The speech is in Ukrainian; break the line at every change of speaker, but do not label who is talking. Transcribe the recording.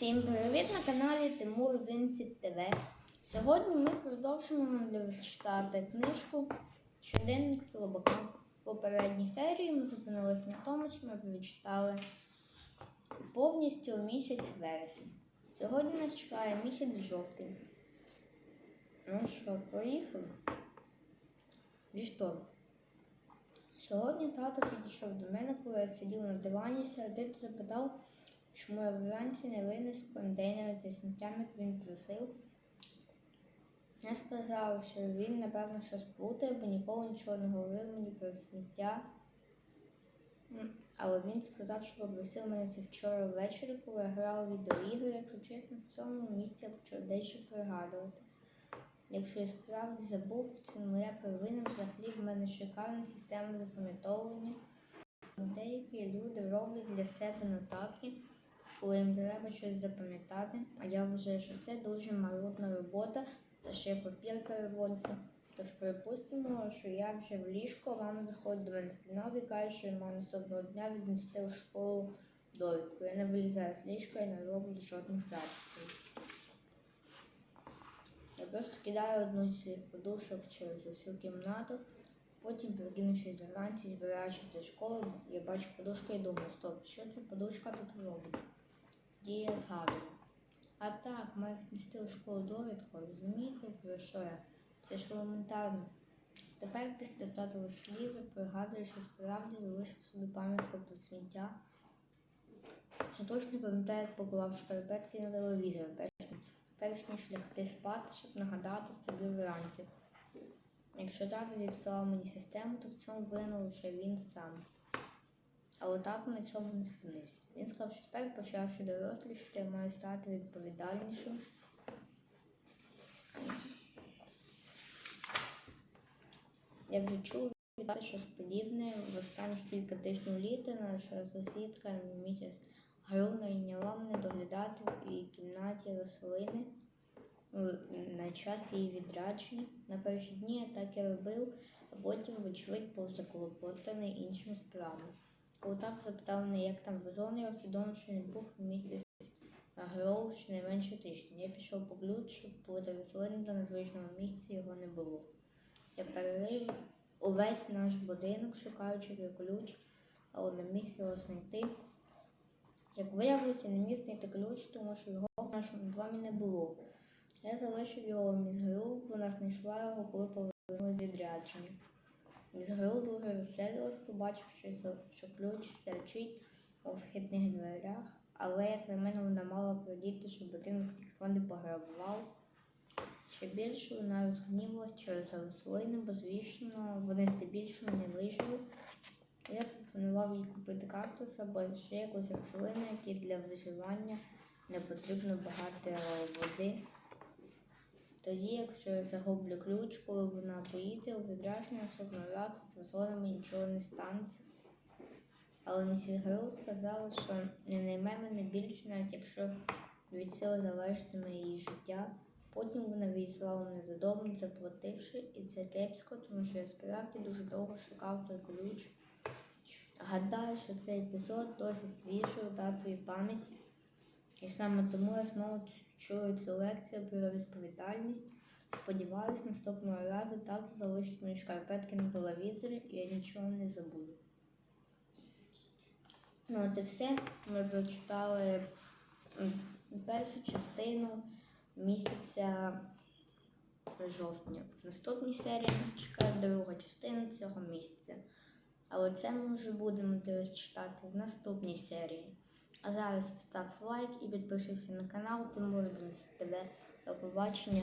Всім привіт на каналі Тимур 11 ТВ. Сьогодні ми продовжуємо читати книжку Щоденник Слабака. В попередній серії ми зупинилися на тому, що ми прочитали повністю місяць вересень. Сьогодні нас чекає місяць жовтий. Ну що, поїхали? Вівторок. Сьогодні тато підійшов до мене, коли я сидів на дивані, сердито запитав, чому я вранці не винес контейнер зі сміттям, як він просив. Я сказав, що він, напевно, щось плутає, бо ніколи нічого не говорив мені про сміття. Але він сказав, що попросив мене це вчора ввечері, коли я грав відеоігри. Якщо чесно, в цьому місці я почав дещо пригадувати. Якщо я справді забув, це моя провина, взагалі в мене шикарна система запам'ятовування. Деякі люди роблять для себе нотатки, коли їм треба щось запам'ятати, а я вважаю, що це дуже марудна робота, та ще папір переводиться. Тож припустимо, що я вже в ліжко, мама заходить до мене в кімнату і каже, що я маю наступного дня віднести у школу довідку. Я не вилізаю з ліжка і не роблю жодних записів. Я просто кидаю одну з цих подушок через усю кімнату, потім, прокинувшись вранці, збираючись до школи, я бачу подушку і думаю, стоп, що ця подушка тут робить? Тоді я згадую. А так, маю внести у школу довідку, розумієте, про що я? Це ж елементарно. Тепер після татових слів пригадую, що справді залишив собі пам'ятку про сміття. Я точно пам'ятаю, як поклав шкарпетки на телевізор, перш ніж лягти спати, щоб нагадати собі вранці. Якщо тато зіпсував мені систему, то в цьому винен лише він сам. Але тато на цьому не спинився. Він сказав, що тепер, почавши дорослішати, я маю стати відповідальнішим. Я вже чув тата щось подібне в останніх кілька тижнів літа наша сусідка місяць Груна йняла мене доглядати у кімнаті рослини ну, на час її відрядження. На перші дні я так і робив, а потім, вочевидь, був заколопотаний іншими справами. Коли так запитав мене, як там вазон, я усвідомив, що не був місяць Гроу щонайменше тиждень. Я пішов по ключ, щоб полити рослини, та на звичному місці його не було. Я перерив увесь наш будинок, шукаючи ключ, але не міг його знайти. Як виявилося, не міг знайти ключ, тому що його в нашому домі не було. Я залишив його мізгру, вона знайшла його, коли повернулася відрядження. Мізгру дуже розсердилась, побачивши, що ключ стерчить у вхідних дверях, але, як на мене, вона мала продіти, щоб будинок ніхто не пограбував. Ще більше вона розгнівалась через рослини, бо, звісно, вони здебільшого не вижили. Я пропонував їй купити кактус або ще якусь рослину, які для виживання не потрібно багато води. Тоді, якщо я загублю ключ, коли вона поїде у відрядження, разу з рослинами нічого не станеться. Але місіс Гроу сказала, що не найме мене більше, навіть якщо від цього залежатиме її життя. Потім вона відіслала мене додому, заплативши, і це кепсько, тому що я справді дуже довго шукав той ключ. Гадаю, що цей епізод досі свіжий у татовій пам'яті. І саме тому я знову чую цю лекцію про відповідальність. Сподіваюсь, наступного разу тато залишить мої шкарпетки на телевізорі, і я нічого не забуду. Ну, от і все. Ми прочитали першу частину місяця жовтня. В наступній серії нас чекає друга частина цього місяця. Але це ми вже будемо читати в наступній серії. А зараз став лайк і підпишися на канал Тимур 11 ТВ. До побачення.